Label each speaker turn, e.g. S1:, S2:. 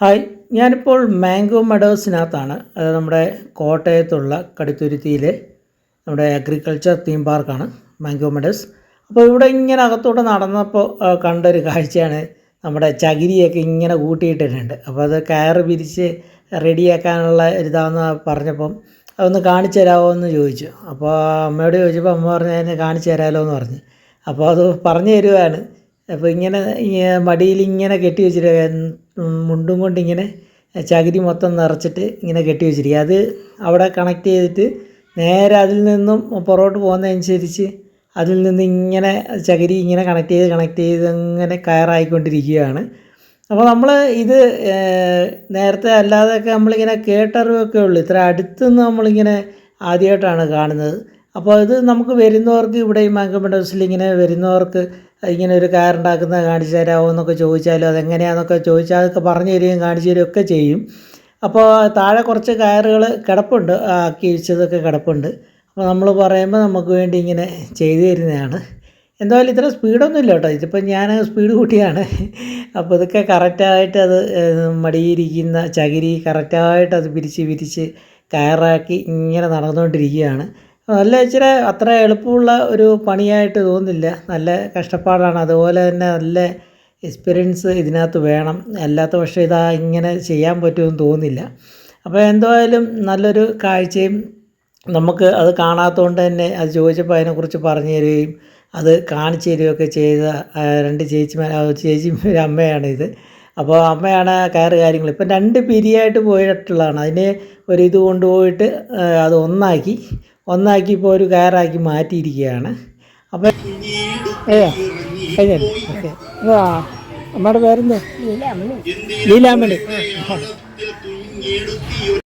S1: Hi ഞാനിപ്പോൾ mango മെഡോസിനകത്താണ് അത് നമ്മുടെ കോട്ടയത്തുള്ള കടുത്തുരുത്തിയിലെ നമ്മുടെ അഗ്രികൾച്ചർ തീം പാർക്കാണ് മാംഗോ മെഡോസ് അപ്പോൾ ഇവിടെ ഇങ്ങനെ അകത്തോട്ട് നടന്നപ്പോൾ കണ്ടൊരു കാഴ്ചയാണ് നമ്മുടെ ചകിരിയൊക്കെ ഇങ്ങനെ കൂട്ടിയിട്ടിട്ടുണ്ട്. അപ്പോൾ അത് കയറ് പിരിച്ച് റെഡിയാക്കാനുള്ള ഒരിതാന്ന് പറഞ്ഞപ്പം അതൊന്ന് കാണിച്ചു തരാമോ എന്ന് ചോദിച്ചു. അപ്പോൾ അമ്മയോട് ചോദിച്ചപ്പോൾ അമ്മ പറഞ്ഞു അതിനെ കാണിച്ചു തരാമല്ലോ എന്ന് പറഞ്ഞു. അപ്പോൾ അത് പറഞ്ഞു തരുവാണ്. അപ്പോൾ ഇങ്ങനെ മടിയിൽ ഇങ്ങനെ കെട്ടി വെച്ചിട്ട് മുണ്ടും കൊണ്ട് ഇങ്ങനെ ചകിരി മൊത്തം നിറച്ചിട്ട് ഇങ്ങനെ കെട്ടി വെച്ചിരിക്കുക അത് അവിടെ കണക്ട് ചെയ്തിട്ട് നേരെ അതിൽ നിന്നും പുറകോട്ട് പോകുന്നതനുസരിച്ച് അതിൽ നിന്ന് ഇങ്ങനെ ചകിരി ഇങ്ങനെ കണക്ട് ചെയ്ത് കണക്ട് ചെയ്ത് അങ്ങനെ കയറായിക്കൊണ്ടിരിക്കുകയാണ്. അപ്പോൾ നമ്മൾ ഇത് നേരത്തെ അല്ലാതെയൊക്കെ നമ്മളിങ്ങനെ കേട്ടറിവൊക്കെ ഉള്ളൂ. ഇത്ര അടുത്തുനിന്ന് നമ്മളിങ്ങനെ ആദ്യമായിട്ടാണ് കാണുന്നത്. അപ്പോൾ ഇത് നമുക്ക് വരുന്നവർക്ക് ഇവിടെ ഈ മാങ്കമ ഇങ്ങനെ വരുന്നവർക്ക് ഇങ്ങനെ ഒരു കാർ ഉണ്ടാക്കുന്നത് കാണിച്ചു തരാമോ എന്നൊക്കെ ചോദിച്ചാലോ അതെങ്ങനെയാണെന്നൊക്കെ ചോദിച്ചാൽ അതൊക്കെ പറഞ്ഞു തരികയും കാണിച്ചു തരികയും ഒക്കെ ചെയ്യും. അപ്പോൾ താഴെ കുറച്ച് കയറുകൾ കിടപ്പുണ്ട് ആക്കി വെച്ചതൊക്കെ കിടപ്പുണ്ട്. അപ്പോൾ നമ്മൾ പറയുമ്പോൾ നമുക്ക് വേണ്ടി ഇങ്ങനെ ചെയ്തു തരുന്നതാണ്. എന്തായാലും ഇത്ര സ്പീഡൊന്നും ഇല്ല കേട്ടോ. ഇതിപ്പോൾ ഞാൻ സ്പീഡ് കൂട്ടിയാണ്. അപ്പോൾ ഇതൊക്കെ കറക്റ്റായിട്ട് അത് മടിയിരിക്കുന്ന ചകിരി കറക്റ്റായിട്ട് അത് പിരിച്ച് പിരിച്ച് കയറാക്കി ഇങ്ങനെ നടന്നുകൊണ്ടിരിക്കുകയാണ്. നല്ല ഇച്ചിരി അത്ര എളുപ്പമുള്ള ഒരു പണിയായിട്ട് തോന്നുന്നില്ല. നല്ല കഷ്ടപ്പാടാണ്. അതുപോലെ തന്നെ നല്ല എക്സ്പീരിയൻസ് ഇതിനകത്ത് വേണം. അല്ലാത്ത പക്ഷേ ഇതാ ഇങ്ങനെ ചെയ്യാൻ പറ്റുമെന്ന് തോന്നുന്നില്ല. അപ്പോൾ എന്തായാലും നല്ലൊരു കാഴ്ചയും നമുക്ക് അത് കാണാത്തതുകൊണ്ട് തന്നെ അത് ചോദിച്ചപ്പോൾ അതിനെക്കുറിച്ച് പറഞ്ഞു തരികയും അത് കാണിച്ചു തരികയൊക്കെ ചെയ്ത രണ്ട് ചേച്ചിമാർ ചേച്ചി അമ്മയാണ് ഇത് അപ്പോൾ അമ്മയാണ് കയറ് കാര്യങ്ങൾ. ഇപ്പം രണ്ട് പിരിയായിട്ട് പോയിട്ടുള്ളതാണ്. അതിനെ ഒരു ഇത് കൊണ്ടുപോയിട്ട് അത് ഒന്നാക്കി ഒന്നാക്കി ഇപ്പോൾ ഒരു കയറാക്കി മാറ്റിയിരിക്കുകയാണ്. അപ്പം ഏയോ കഴിഞ്ഞല്ലേ ഓക്കെ. ആ അമ്മയുടെ പേരെന്തോ? ലീലാമ്മണി